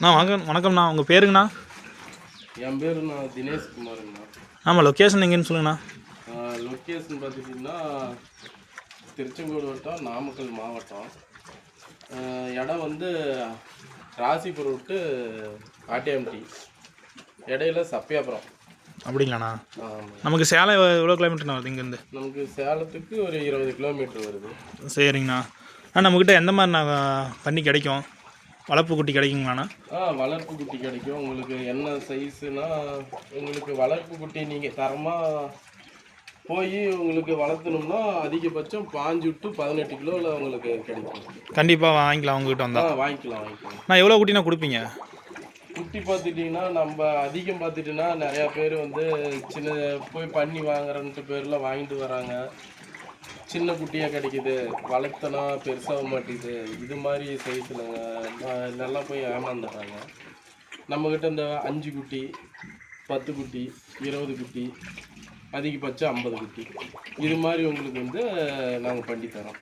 அண்ணா வணக்கம் வணக்கம்ண்ணா. உங்கள் பேருங்கண்ணா? என் பேர் நான் தினேஷ் குமாருங்கண்ணா. ஆமாம் லொக்கேஷன் எங்கேன்னு சொல்லுங்கண்ணா. லொக்கேஷன் பார்த்துட்டிங்கன்னா திருச்செங்கோடு வட்டம் நாமக்கல் மாவட்டம். இடம் வந்து ராசிபுரம் விட்டு ஆட்டியாம்பட்டி இடையில சப்பியாபுரம் அப்படிங்களாண்ணா? நமக்கு சேலம் எவ்வளோ கிலோமீட்டர்ண்ணா வருது இங்கேருந்து? நமக்கு சேலத்துக்கு ஒரு இருபது கிலோமீட்டர் வருது. சரிங்கண்ணா. அண்ணா நம்மக்கிட்ட எந்த மாதிரிண்ணா பண்ணி கிடைக்கும்? வளர்ப்பு குட்டி கிடைக்குங்களாண்ணா? ஆ வளர்ப்பு குட்டி கிடைக்கும். உங்களுக்கு என்ன சைஸுனா உங்களுக்கு வளர்ப்பு குட்டி நீங்கள் தரமாக போய் உங்களுக்கு வளர்த்தணும்னா அதிகபட்சம் பாஞ்சு டு பதினெட்டு கிலோவில் உங்களுக்கு கிடைக்கும். கண்டிப்பாக வாங்கிக்கலாம் உங்ககிட்ட ஆ வந்தால் வாங்கிக்கலாம் வாங்கிக்கலாம். நான் எவ்வளோ குட்டினா கொடுப்பீங்க? குட்டி பார்த்துட்டிங்கன்னா நம்ம அதிகம் பார்த்துட்டுன்னா நிறையா பேர் வந்து சின்ன போய் பண்ணி வாங்குறன்ட்டு பேரில் வாங்கிட்டு வராங்க. சின்ன குட்டியாக கிடைக்குது வளர்த்தனா பெருசாக மாட்டேங்குது. இது மாதிரி சைஸில் நல்லா போய் ஏமாந்துடுறாங்க. நம்மக்கிட்ட இந்த அஞ்சு குட்டி பத்து குட்டி இருபது குட்டி அதிகபட்சம் ஐம்பது குட்டி. இது மாதிரி உங்களுக்கு வந்து நாங்கள் பண்ணி தரோம்